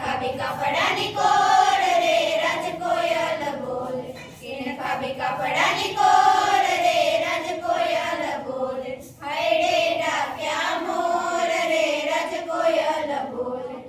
ખાબે કાપડાની core રે, રાજ કોયલ બોલે. કેને ખાબે કાપડાની કોર રે, રાજ કોયલ બોલે. હાયડે ડાક્યા મોર રે, રાજ કોયલ બોલે.